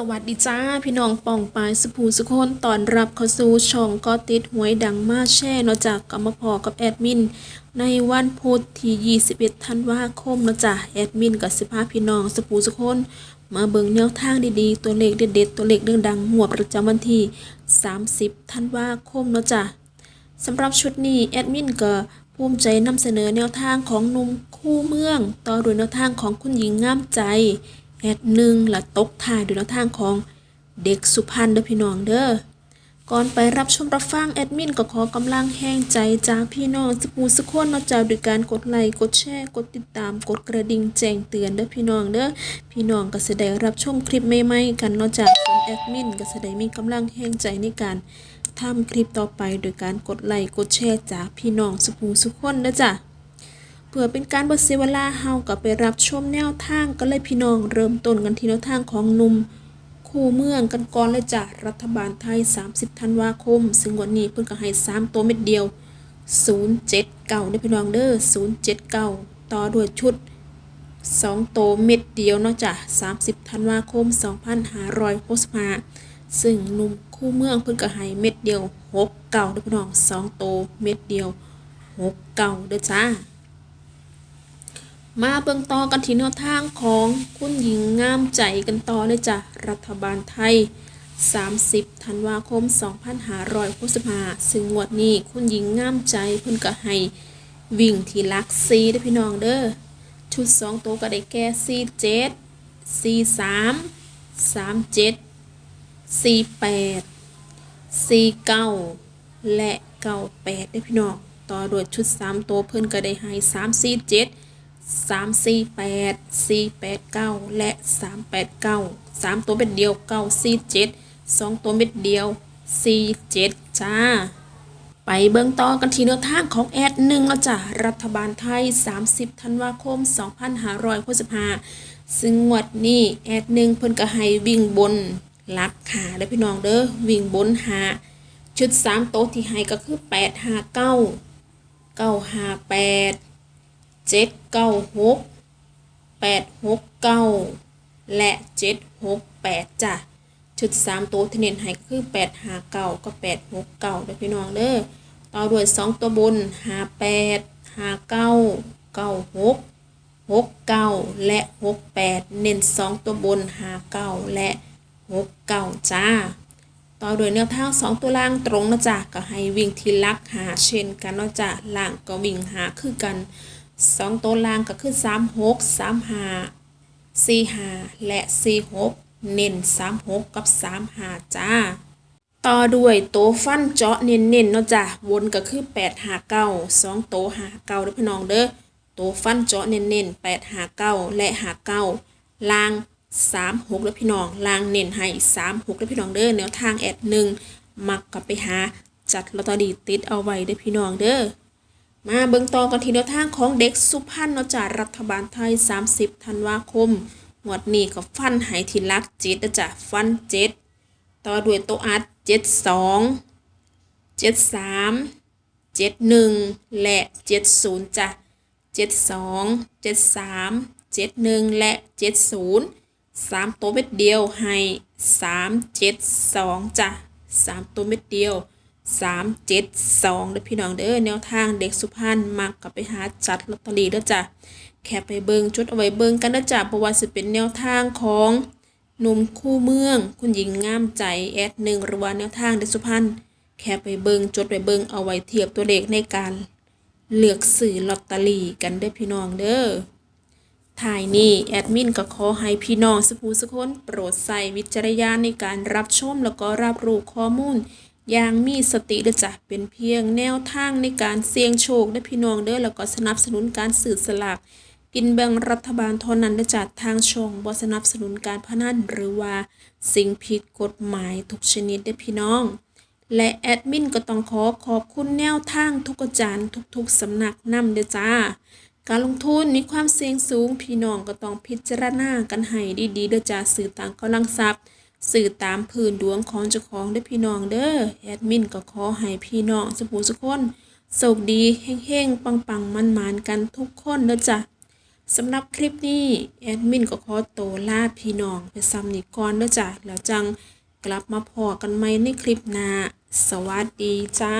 สวัสดีจ้า พี่น้องป่องปายสุภูสุคนตอนรับเข้าสู่ช่องก็ติดหวยดังมาแช่เนอะจากกรรมพอกับแอดมิน ในวันพุธที่21ธันวาคมเนอะจ้ะแอดมินกับสิพาพี่น้องสุภูสุคนมาเบิ่งแนวทางดีๆ ตัวเลขเด็ดๆตัวเลขดังๆหัวประจำวันที่ 30ธันวาคมเนอะจ้ะสำหรับชุดนี้แอดมินก็ภูมิใจนำเสนอแนวทางของหนุ่มคู่เมือง ต่อด้วยแนวทางของคุณหญิงงามใจ แอดหนึ่งและตกทายด้วยแนวทางของเด็กสุพรรณเด้อพี่น้องเด้อก่อนไปรับชมรับฟังแอดมินก็ขอกำลังแห้งใจจากพี่น้องสปูสกคนเนอกจากด้วยการกดไลค์กดแชร์กดติดตามกดกระดิ่งแจ้งเตือนเด้อพี่น้องเด้อพี่น้องก็จะได้รับชมคลิปใหม่ๆกันเนอกจากส่วนแอดมินก็จะได้มีกำลังแห้งใจในการทำคลิปต่อไปโดยการกดไลค์กดแชร์จากพี่น้องสปูสุกคนเด้อจ้ะ เพื่อเป็นการบ่เสียเวลาเฮาก็ไปรับชมแนวทางกันเลยพี่น้องเริ่มต้นกันที่แนวทางของหนุ่มคู่เมืองกันก่อนเลยจ้ะรัฐบาลไทย 30 ธันวาคม ซึ่งวันนี้เพิ่นก็ให้ 3 ตัวเม็ดเดียว 079เด้พี่น้องเด้อ079 ต่อด้วยชุด2โตวเม็ดเดียวเนาะจ้ะ30 ธันวาคม 2565 ซึ่งหนุ่มคู่เมืองเพิ่นก็ให้เม็ดเดียว69เด้อพี่น้อง2โตวเม็ดเดียว69เด้อจ้า มาเบิ่งต่อกันที่แนวทางของคุณหญิงงามใจกันต่อเลยจ้ะรัฐบาลไทย 30 ธันวาคม 2565ซึ่งงวดนี้คุณหญิงงามใจเพิ่นก็ให้วิ่งที่ลักซีเด้พี่น้องเด้อชุด 2 ตัวก็ได้แก่ 47 43 37 48 49 และ 98ได้พี่น้อง ต่อด้วยชุด 3 ตัวเพิ่นก็ได้ให้347 มสี่แปดสี่แปดเก้าและสามแปดเก้าสามตัวเม็ดเดียวเก้าสี่เจ็ดสองตัวเม็ดเดียวสี่เจ็ดจ้า ไปเบิ่งต่อกันที่แนวทางของแอดหนึ่งแล้วจ้ะ รัฐบาลไทย 30 ธันวาคม 2565ซึ่งงวดนี้แอดหนึ่งเพิ่นก็ให้วิ่งบนหลักหาเด้อพี่น้องเด้อวิ่งบนหาชุด 3 โต๊ะที่ให้ก็คือ 8 5 9 9 5 8 เจ็ดเก้าหกแปดหกเก้าและเจ็ดหกแปดจ้ะชุดสามตัวที่เน้นให้คือแปดหาเก้าก็แปดหกเก้าเด้อพี่น้องเด้อต่อด้วยสองตัวบนหาแปดหาเก้าเก้าหกหกเก้าและหกแปดเน้นสองตัวบนหาเก้าและหกเก้าจ้าต่อด้วยแนวทางสองตัวล่างตรงนะจ๊ะก็ให้วิ่งทีลักหาเช่นกันเนาะจ๊ะล่างก็วิ่งหาคือกัน สองตัวล่างก็คือสามหกสามห้าสี่ห้าและสี่หกเน้นสามหกกับสามห้าจ้า ต่อด้วยโตฟันเจาะเน้นๆเนาะจ้ะวนก็คือแปดหาเก้าสองโตหาเก้าเด้อพี่น้องเด้อโตฟันเจาะเน้นๆแปดหาเก้าและหาเก้าล่างสามหกเด้อพี่น้องล่างเน้นให้สามหกเด้อพี่น้องเด้อแนวทางแอดหนึ่งมักกลับไปหาจัดลอตเตอรี่ติดเอาไว้เด้อพี่น้องเด้อ มาเบิ่งต่อกันที่แนวทางของเด็กสุพรรณเนาะจ้ะรัฐบาลไทย 30 ธันวาคมงวดนี้ก็ฟันหายทีลักเจ็ดนะจ้ะฟันเจ็ดต่อด้วยโตอัดเจ็ดสองเจ็ดสามเจ็ดหนึ่งและเจ็ดศูนย์จ้ะเจ็ดสองเจ็ดสามเจ็ดหนึ่งและเจ็ดศูนย์สามตัวเม็ดเดียวให้สามเจ็ดสองจ้ะสามตัวเม็ดเดียว สามเจ็ดสองเด้อพี่น้องเด้อแนวทางเด็กสุพรรณมักกับไปหาจัดลอตเตอรี่เด้อจ้ะแค่ไปเบิงจดเอาไว้เบิงกันเด้อจ้ะเพราะว่าสิเป็นแนวทางของหนุ่มคู่เมือง คุณหญิงงามใจแอดหนึ่งหรือว่าแนวทางเด็กสุพรรณแค่ไปเบิงจดไปเบิงเอาไว้เทียบตัวเลขในการเลือกซื้อลอตเตอรี่กันเด้อพี่น้องเด้อถ่ายนี้แอดมินก็ขอให้พี่น้องสกูสกคนโปรดใส่วิจารณญาณในการรับชมแล้วก็รับรู้ข้อมูล อย่างมีสติเด้อจ้ะเป็นเพียงแนวทางในการเสี่ยงโชคได้พี่น้องเด้อแล้วก็สนับสนุนการสื่อสลากกินแบ่งรัฐบาลเท่านั้นเด้จ้ะทางช่องบสนับสนุนการพนันหรือว่าสิ่งผิดกฎหมายทุกชนิดเด้พี่น้อง และแอดมินก็ต้องขอขอบคุณแนวทางทุกอาจารย์ทุกๆสำนักนำเด้อจ้า การลงทุนมีความเสี่ยงสูงพี่น้องก็ต้องพิจารณากันให้ดีๆเด้อจ้าสื่อต่างกำลังทรัพย์ สื่อตามพื้นดวงของเจ้าของได้พี่น้องเด้อแอดมินก็ขอให้พี่น้องสุภูสุกคนโชคดีเฮงๆ ปังๆ มันๆ กันทุกคนเด้อจ้ะสำหรับคลิปนี้ แอดมินก็ขอโตวลาพี่น้องไปซ้ำนิกรนเด้อจ้ะแล้วจังกลับมาพอกันใหม่ในคลิปหน้า สวัสดีจ้า